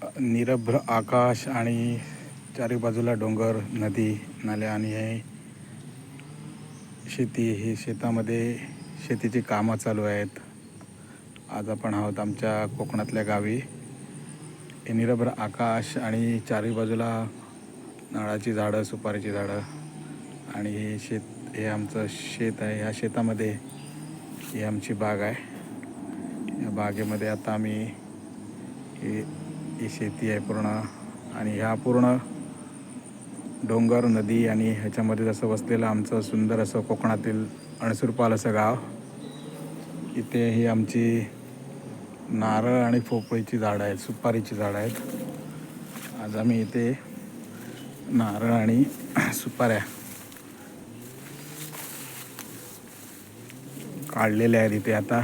निरभ्र आकाश आणि चारी बाजूला डोंगर नदी नाल्या आणि हे शेती हे शेतामध्ये शेतीची कामं चालू आहेत. आज आपण आहोत आमच्या कोकणातल्या गावी. हे निरभ्र आकाश आणि चारी बाजूला नारळाची झाडं सुपारीची झाडं आणि हे शेत हे आमचं शेत आहे. ह्या शेतामध्ये ही आमची बाग आहे. या बागेमध्ये आता आम्ही हे ही शेती आहे पूर्ण. आणि ह्या पूर्ण डोंगर नदी आणि ह्याच्यामध्ये जसं वसलेलं आमचं सुंदर असं कोकणातील अणसूरपाल असं गाव इथे ही आमची नारळ आणि पोपळीची झाडं आहेत सुपारीची झाडं आहेत. आज आम्ही इथे नारळ आणि सुपाऱ्या काढलेल्या आहेत इथे. आता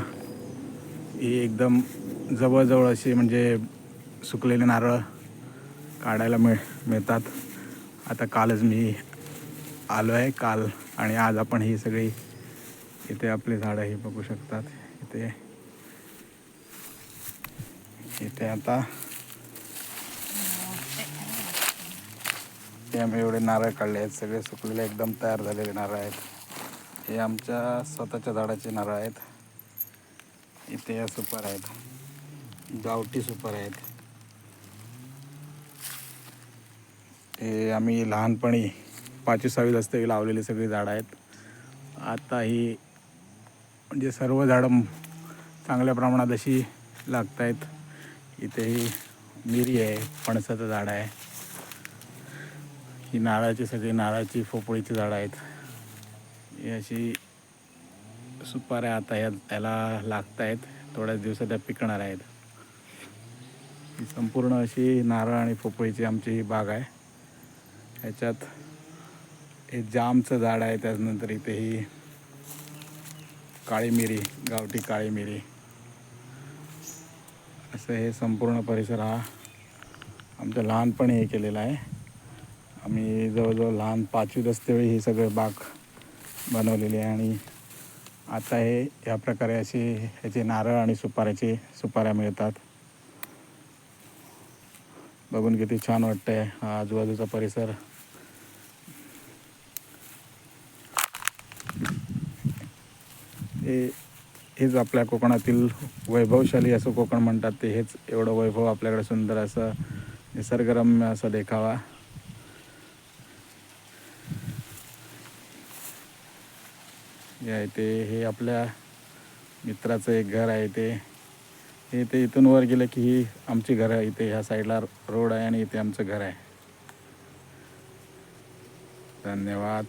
ही एकदम जवळजवळ अशी म्हणजे सुकलेले नारळ काढायला मिळ मिळतात. आता कालच मी आलो आहे काल आणि आज आपण ही सगळी इथे आपली झाडं ही बघू शकतात. इथे इथे आता हे आम्ही एवढे नारळ काढले आहेत. सगळे सुकलेले एकदम तयार झालेले नारळ आहेत. हे आमच्या स्वतःच्या झाडाचे नारळ आहेत. इथे या सुपर आहेत. गावठी सुपर आहेत. हे आम्ही लहानपणी पाचवी सहावी असते लावलेली सगळी झाडं आहेत. आता ही म्हणजे सर्व झाडं चांगल्या प्रमाणात अशी लागत आहेत. इथे ही मिरी आहे फणसाचं झाड आहे. ही नारळाची सगळी नारळाची फोपळीची झाडं आहेत. ही अशी सुपाऱ्या आता या याला लागत आहेत. थोड्याच दिवसात त्या पिकणार आहेत. संपूर्ण अशी नारळ आणि पोपळीची आमची ही बाग आहे. ह्याच्यात हे जामचं झाड आहे त्याच्यानंतर इथे ही काळी मिरी गावठी काळी मिरी असं हे संपूर्ण परिसर हा आमचं लहानपणी हे केलेला आहे. आम्ही जवळजवळ लहान पाचवीत असतेवेळी ही सगळं बाग बनवलेली आहे आणि आता हे या प्रकारे असे ह्याचे नारळ आणि सुपाऱ्याचे सुपाऱ्या मिळतात. बघून किती छान वाटतंय हा आजूबाजूचा परिसर. हे हेच आपल्या कोकणातील वैभवशाली असं कोकण म्हणतात ते. हेच एवढं वैभव आपल्याकडे सुंदर असं निसर्गरम्य असा देखावा. हे आहे ते हे आपल्या मित्राचं एक घर आहे ते. हे ते इथून वर गेलं की ही आमची घर आहे. इथे ह्या साईडला रोड आहे आणि इथे आमचं घर आहे. धन्यवाद.